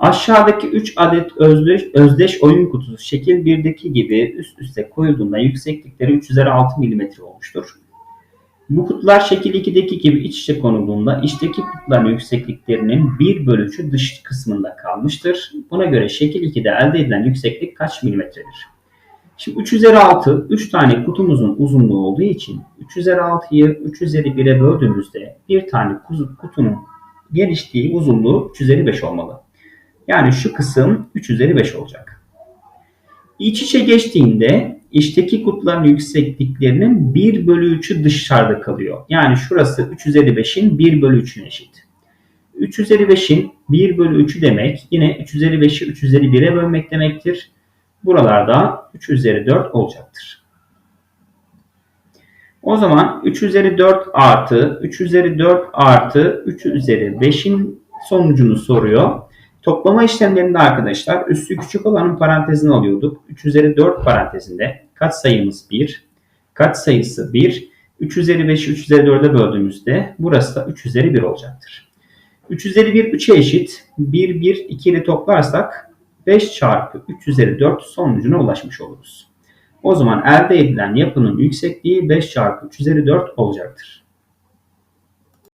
Aşağıdaki 3 adet özdeş, özdeş oyun kutusu şekil 1'deki gibi üst üste koyulduğunda yükseklikleri 3 üzeri 6 mm olmuştur. Bu kutular şekil 2'deki gibi iç içe konulduğunda içteki kutuların yüksekliklerinin 1 bölü 3'ü dış kısmında kalmıştır. Buna göre şekil 2'de elde edilen yükseklik kaç milimetredir? Şimdi 3 üzeri 6 3 tane kutumuzun uzunluğu olduğu için 3 üzeri 6'yı 3 üzeri 1'e böldüğümüzde bir tane kutunun genişliği uzunluğu 3 üzeri 5 olmalı. Yani şu kısım 3 üzeri 5 olacak. İç içe geçtiğinde içteki kutuların yüksekliklerinin 1 bölü 3'ü dışarıda kalıyor. Yani şurası 3 üzeri 5'in 1 bölü 3'üne eşit. 3 üzeri 5'in 1 bölü 3'ü demek yine 3 üzeri 5'i 3 üzeri 1'e bölmek demektir. Buralarda 3 üzeri 4 olacaktır. O zaman 3 üzeri 4 artı 3 üzeri 4 artı 3 üzeri 5'in sonucunu soruyor. Toplama işlemlerinde arkadaşlar üssü küçük olanın parantezini alıyorduk. 3 üzeri 4 parantezinde katsayımız 1, katsayısı 1, 3 üzeri 5'i 3 üzeri 4'e böldüğümüzde burası da 3 üzeri 1 olacaktır. 3 üzeri 1 3'e eşit. 1, 1, 2 ile toplarsak 5 çarpı 3 üzeri 4 sonucuna ulaşmış oluruz. O zaman elde edilen yapının yüksekliği 5 çarpı 3 üzeri 4 olacaktır.